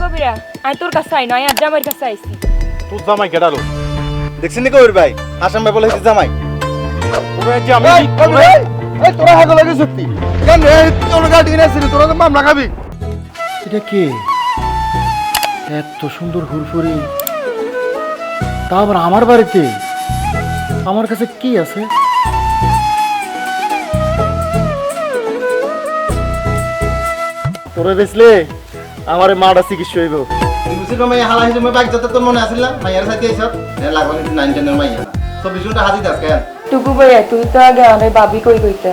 কবিরা আমি তোর কাছে আই নয় আর জামাইয়ের কাছে আইছি। তোর জামাই দেখছেন নি কবির ভাই? আসাম ভাই বলে জামাই। আমি তোরা লাগে সত্যি কেন তোর গাড়ি কিনে আসছিলি? তোরা তো মামলা খাবি। এটা কে? এত সুন্দর হুরফুরি। তা আবার আমার বাড়িতে? আমার কাছে কি আছে? তোরে আমার মাটা চিকিৎসা হইব। বুঝিল মাই হালা হিসেবে বাইক যাতে তোর মনে আসিল না? মাইয়ার সাথে আইসত এ লাগো নি নাইন টেনের মাইয়া। চব্বিশ ঘণ্টা হাজির দাস টুকু ভাইয়া তুই তো আগে আরে বাবি কই কইতা?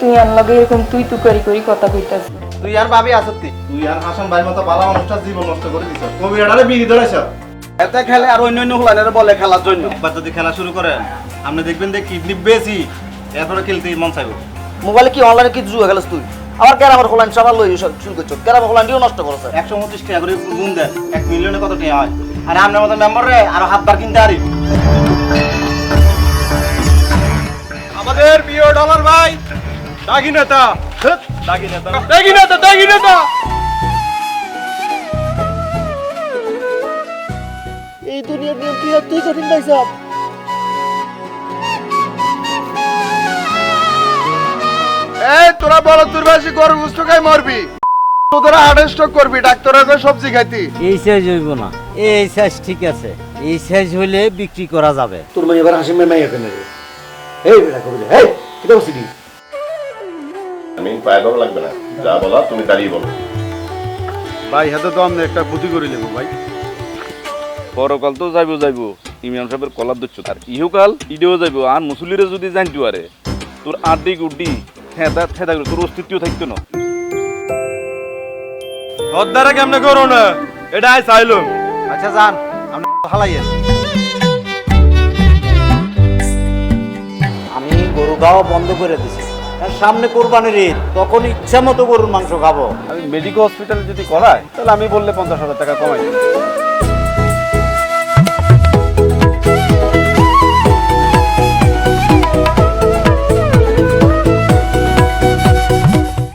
তুই আনলগে এরকম তুই তু করি করি কথা কইতাস তুই আর ভাবি তুই আর হাসান ভাই মতো ভালো মানুষটা জীবন নষ্ট করে দিছ। কবির বিড়ি ধরেছ? এতে খেলে আর অন্য অন্য হলানের বলে খেলার জন্য। একবার যদি খেলা শুরু করেন আপনি দেখবেন যে কিডনি বেশি। এরপরে খেলতে মন চাইব। মোবাইলে কি অনলাইনে কি জুয়া খেলাস তুই? আবার ক্যারামের হলান সবার লই শুরু করছ। ক্যারামের হলানটিও নষ্ট করছে একশো উনত্রিশ টাকা করে গুণ দেন এক মিলিয়নে কত টাকা হয়? আর আপনার মতো মেম্বার রে আরও হাত বার কিনতে আরি আমাদের প্রিয় ডলার ভাই দাগি নেতা। দাগি নেতা দাগি নেতা দাগি নেতা। এই দুনিয়ার নিয়ম কি তুই কঠিন ভাই সাহেব তোরা তোর গরু গুস্ত খাই মরবি। তোদের হার্ট স্ট্রোক করবি ডাক্তারের কাছে সবজি খাইতি। এই সাইজ হইব না। এই সাইজ ঠিক আছে। এই সাইজ হইলে বিক্রি করা যাবে। তোর মাই এবার হাসিমের মাই এখানে রে? এই বেটা কবি এই কি করছিস আমি পায়ে দেওয়া লাগবে না। যা বলা তুমি দাঁড়িয়ে বলো। ভাই হাতে তো আমি একটা বুদ্ধি করে নেব ভাই। পরকাল তো যাইব যাইব। ইমাম সাহেবের কলার দিচ্ছ আর ইহুকাল ইডেও যাইব আর মুসলিরে যদি জানতো আরে তোর আড্ডি গুড্ডি থেতা থেতা করে তোর অস্তিত্ব থাকতো না। হদ্দারা কেমনে করো না? এটা আই চাইলাম আচ্ছা যান আপনি হালাইয়েন আমি গরু খাওয়া বন্ধ করে দিছি। আর সামনে কোরবানির ঈদ তখন ইচ্ছা মতো গরুর মাংস খাব। আমি মেডিকেল হসপিটালে যদি করাই তাহলে আমি বললে পঞ্চাশ হাজার টাকা কমাই। দেব।